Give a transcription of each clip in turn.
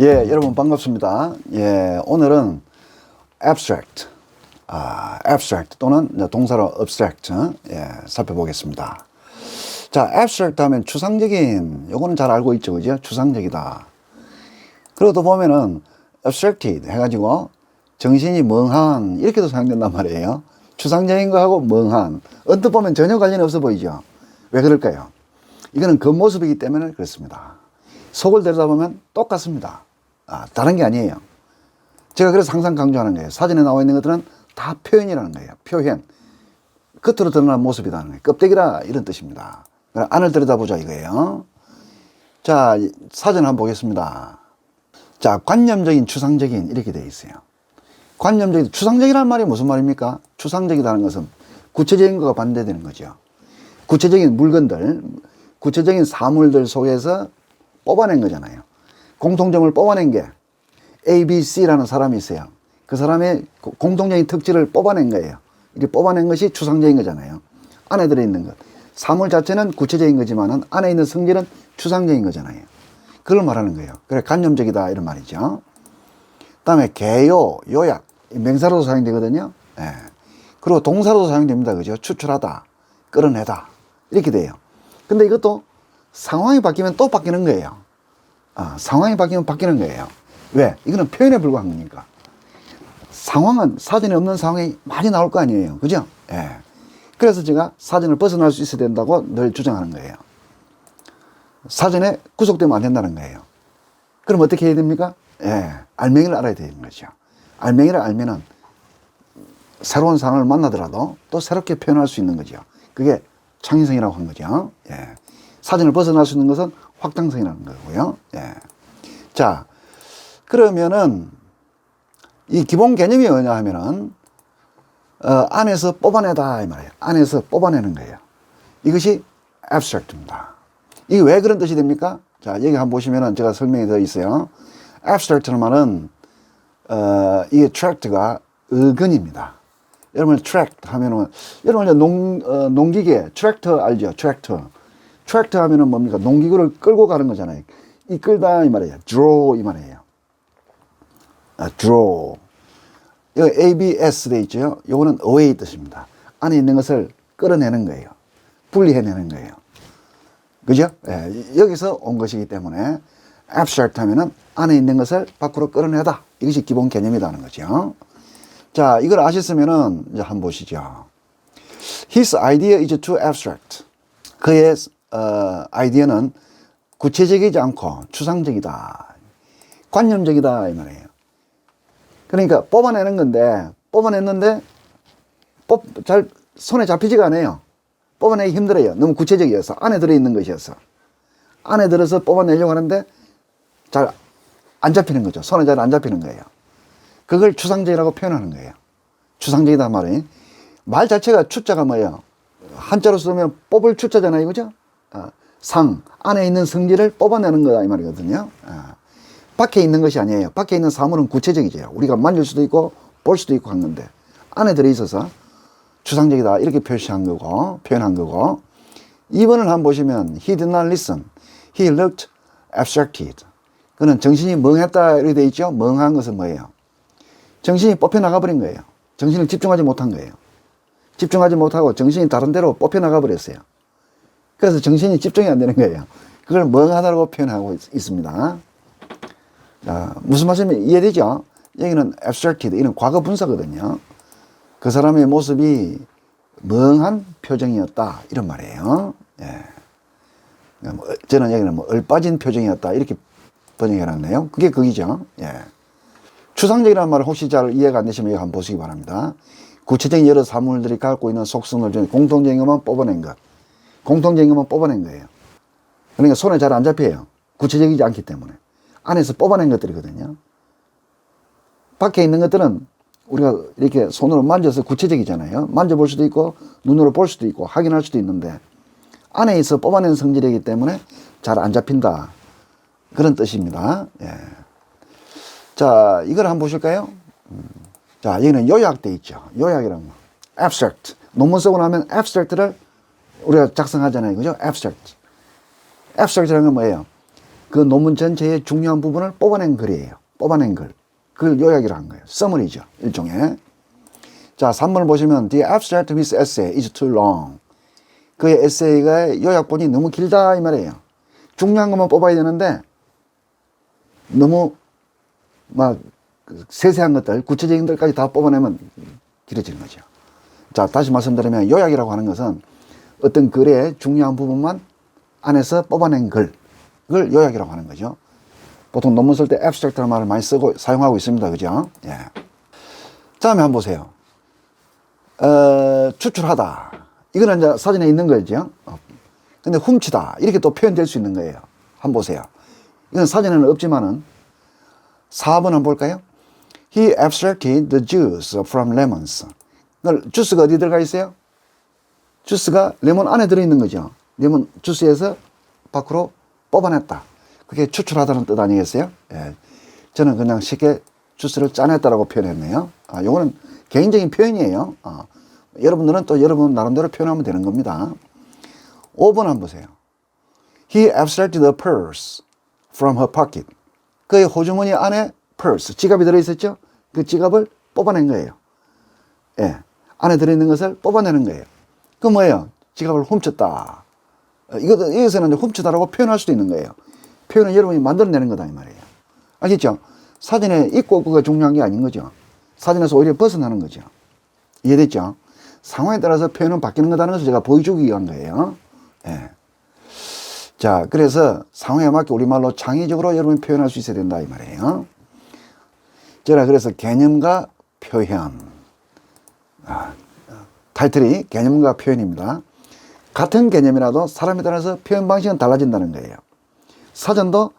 예, 여러분 반갑습니다. 예, 오늘은 abstract, 아, abstract 또는 동사로 abstract, 예, 살펴보겠습니다. 자, abstract 하면 추상적인, 요거는 잘 알고 있죠, 그죠? 추상적이다. 또 보면은 abstracted 해가지고 정신이 멍한, 이렇게도 사용된단 말이에요. 추상적인 거하고 멍한. 언뜻 보면 전혀 관련이 없어 보이죠? 왜 그럴까요? 이거는 겉모습이기 때문에 그렇습니다. 속을 들여다보면 똑같습니다. 아, 다른 게 아니에요. 제가 그래서 항상 강조하는 거예요. 사진에 나와 있는 것들은 다 표현이라는 거예요. 표현. 겉으로 드러난 모습이라는 거예요. 껍데기라 이런 뜻입니다. 그럼 안을 들여다보자 이거예요. 자, 이 사진 한번 보겠습니다. 자, 관념적인, 추상적인 이렇게 되어 있어요. 관념적인, 추상적이라는 말이 무슨 말입니까? 추상적이라는 것은 구체적인 거가 반대되는 거죠. 구체적인 물건들, 구체적인 사물들 속에서 뽑아낸 거잖아요. 공통점을 뽑아낸 게 A, B, C라는 사람이 있어요. 그 사람의 고- 공통적인 특질을 뽑아낸 거예요. 이렇게 뽑아낸 것이 추상적인 거잖아요. 안에 들어있는 것. 사물 자체는 구체적인 거지만은 안에 있는 성질은 추상적인 거잖아요. 그걸 말하는 거예요. 그래, 관념적이다. 이런 말이죠. 그 다음에 개요, 요약. 이 명사로도 사용되거든요. 예. 그리고 동사로도 사용됩니다. 그죠? 추출하다, 끌어내다. 이렇게 돼요. 근데 이것도 상황이 바뀌면 또 바뀌는 거예요. 아, 상황이 바뀌면 바뀌는 거예요. 왜? 이거는 표현에 불과한 거니까. 상황은 사전에 없는 상황이 많이 나올 거 아니에요. 그죠? 예. 그래서 제가 사전을 벗어날 수 있어야 된다고 늘 주장하는 거예요. 사전에 구속되면 안 된다는 거예요. 그럼 어떻게 해야 됩니까? 예. 알맹이를 알아야 되는 거죠. 알맹이를 알면은 새로운 상황을 만나더라도 또 새롭게 표현할 수 있는 거죠. 그게 창의성이라고 한 거죠. 예. 사전을 벗어날 수 있는 것은 확장성이라는 거고요. 예. 자, 그러면은 이 기본 개념이 뭐냐 하면은 어, 안에서 뽑아내다 이 말이에요. 안에서 뽑아내는 거예요. 이것이 abstract입니다. 이게 왜 그런 뜻이 됩니까? 자, 여기 한번 보시면은 제가 설명이 되어 있어요. abstract는 말은 어, 이 tract가 의근입니다. 여러분 tract 하면은 여러분 농 어, 농기계 트랙터 알죠? 트랙터. 트랙터 하면은 뭡니까? 농기구를 끌고 가는 거잖아요. 이 끌다 이 말이에요. draw 이 말이에요. 아, draw. 여기 ABS 돼 있죠? 요거는 away 뜻입니다. 안에 있는 것을 끌어내는 거예요. 분리해내는 거예요. 그죠? 예, 여기서 온 것이기 때문에 abstract 하면은 안에 있는 것을 밖으로 끌어내다. 이것이 기본 개념이라는 거죠. 자, 이걸 아셨으면은 이제 한번 보시죠. His idea is too abstract. 그의 어, 아이디어는 구체적이지 않고 추상적이다. 관념적이다 이 말이에요. 그러니까 뽑아내는 건데 뽑아냈는데 뽑, 잘 손에 잡히지가 않아요. 뽑아내기 힘들어요. 너무 구체적이어서 안에 들어있는 것이어서 안에 들어서 뽑아내려고 하는데 잘 안 잡히는 거죠. 손에 잘 안 잡히는 거예요. 그걸 추상적이라고 표현하는 거예요. 추상적이다 말이 말 자체가 추자가 뭐예요? 한자로 쓰면 뽑을 추자잖아요, 그죠? 아, 상 안에 있는 성질을 뽑아내는 거다 이 말이거든요. 아, 밖에 있는 것이 아니에요. 밖에 있는 사물은 구체적이죠. 우리가 만질 수도 있고 볼 수도 있고 한 건데 안에 들어 있어서 추상적이다 이렇게 표시한 거고 표현한 거고 2번을 한번 보시면 he did not listen. he looked abstracted. 그는 정신이 멍했다 이렇게 돼 있죠. 멍한 것은 뭐예요? 정신이 뽑혀 나가 버린 거예요. 정신을 집중하지 못한 거예요. 집중하지 못하고 정신이 다른 데로 뽑혀 나가 버렸어요. 그래서 정신이 집중이 안 되는 거예요. 그걸 멍하다고 표현하고 있, 있습니다. 자, 무슨 말씀인지 이해되죠? 여기는 abstracted, 이는 과거 분사거든요. 그 사람의 모습이 멍한 표정이었다. 이런 말이에요. 예. 뭐, 저는 여기는 뭐, 얼빠진 표정이었다. 이렇게 번역해 놨네요. 그게 그기죠. 예. 추상적이라는 말을 혹시 잘 이해가 안 되시면 이거 한번 보시기 바랍니다. 구체적인 여러 사물들이 갖고 있는 속성을 중에 공통적인 것만 뽑아낸 것. 공통적인 것만 뽑아낸 거예요. 그러니까 손에 잘 안 잡혀요. 구체적이지 않기 때문에. 안에서 뽑아낸 것들이거든요. 밖에 있는 것들은 우리가 이렇게 손으로 만져서 구체적이잖아요. 만져볼 수도 있고, 눈으로 볼 수도 있고, 확인할 수도 있는데, 안에 있어 뽑아낸 성질이기 때문에 잘 안 잡힌다. 그런 뜻입니다. 예. 자, 이걸 한번 보실까요? 음. 자, 여기는 요약돼 있죠. 요약이란 거. abstract. 논문 쓰고 나면 abstract를 우리가 작성하잖아요. 그죠? abstract. abstract라는 건 뭐예요? 그 논문 전체의 중요한 부분을 뽑아낸 글이에요. 뽑아낸 글. 그걸 요약이라 한 거예요. 서머리죠. 일종의. 자, 3번을 보시면 The abstract of his essay is too long. 그의 에세이가 요약본이 너무 길다 이 말이에요. 중요한 것만 뽑아야 되는데 너무 막그 세세한 것들, 구체적인 것들까지 다 뽑아내면 길어지는 거죠. 자, 다시 말씀드리면 요약이라고 하는 것은 어떤 글의 중요한 부분만 안에서 뽑아낸 글, 그걸 요약이라고 하는 거죠. 보통 논문 쓸때 abstract라는 말을 많이 쓰고 사용하고 있습니다. 그죠? 예. 다음에 한번 보세요. 어, 추출하다. 이거는 이제 사진에 있는 거죠. 어. 근데 훔치다. 이렇게 또 표현될 수 있는 거예요. 한번 보세요. 이건 사진에는 없지만은 4번 한번 볼까요? He abstracted the juice from lemons. 주스가 어디 들어가 있어요? 주스가 레몬 안에 들어있는 거죠. 레몬 주스에서 밖으로 뽑아냈다. 그게 추출하다는 뜻 아니겠어요? 예. 저는 그냥 쉽게 주스를 짜냈다라고 표현했네요. 아, 요거는 개인적인 표현이에요. 아, 여러분들은 또 여러분 나름대로 표현하면 되는 겁니다. 5번 한번 보세요. He abstracted a purse from her pocket. 그의 호주머니 안에 purse, 지갑이 들어있었죠? 그 지갑을 뽑아낸 거예요. 예. 안에 들어있는 것을 뽑아내는 거예요. 그 뭐예요? 지갑을 훔쳤다. 어, 이거, 여기서는 이제 훔쳤다라고 표현할 수도 있는 거예요. 표현은 여러분이 만들어내는 거다, 이 말이에요. 알겠죠? 사진에 있고 없고가 중요한 게 아닌 거죠. 사진에서 오히려 벗어나는 거죠. 이해됐죠? 상황에 따라서 표현은 바뀌는 거다는 것을 제가 보여주기 위한 거예요. 예. 자, 그래서 상황에 맞게 우리말로 창의적으로 여러분이 표현할 수 있어야 된다, 이 말이에요. 제가 그래서 개념과 표현. 아, 타이틀이 개념과 표현입니다. 같은 개념이라도 사람에 따라서 표현 방식은 달라진다는 거예요. 사전도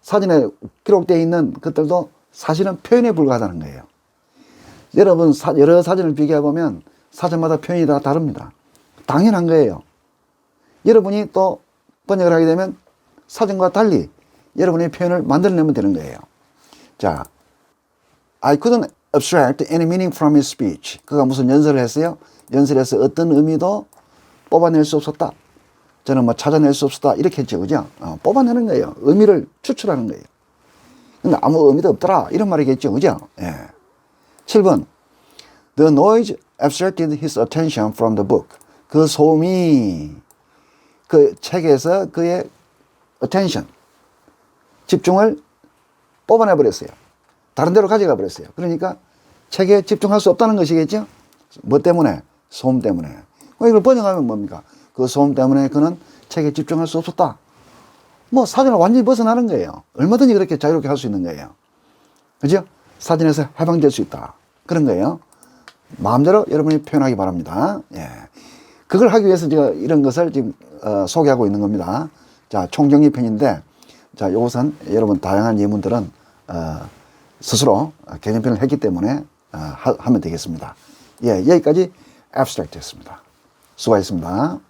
사진에 기록되어 있는 것들도 사실은 표현에 불과하다는 거예요. 여러분 사- 여러 사진을 비교해 보면 사전마다 표현이 다 다릅니다. 당연한 거예요. 여러분이 또 번역을 하게 되면 사전과 달리 여러분의 표현을 만들어내면 되는 거예요. 자, I couldn't abstract any meaning from his speech. 그가 무슨 연설을 했어요? 연설에서 어떤 의미도 뽑아낼 수 없었다. 저는 뭐 찾아낼 수 없었다. 이렇게 했죠. 그죠? 어, 뽑아내는 거예요. 의미를 추출하는 거예요. 근데 아무 의미도 없더라. 이런 말이겠죠. 그죠? 예. 7번. The noise abstracted his attention from the book. 그 소음이 그 책에서 그의 attention, 집중을 뽑아내 버렸어요. 다른 데로 가져가 버렸어요. 그러니까 책에 집중할 수 없다는 것이겠죠? 뭐 때문에? 소음 때문에. 이걸 번역하면 뭡니까? 그 소음 때문에 그는 책에 집중할 수 없었다. 뭐 사진을 완전히 벗어나는 거예요. 얼마든지 그렇게 자유롭게 할 수 있는 거예요. 그죠? 사진에서 해방될 수 있다. 그런 거예요. 마음대로 여러분이 표현하기 바랍니다. 예. 그걸 하기 위해서 제가 이런 것을 지금 어, 소개하고 있는 겁니다. 자, 총정리 편인데, 자, 이것은 여러분 다양한 예문들은 어, 스스로 개념편을 했기 때문에 어, 하, 하면 되겠습니다. 예, 여기까지 abstract였습니다. 수고하셨습니다.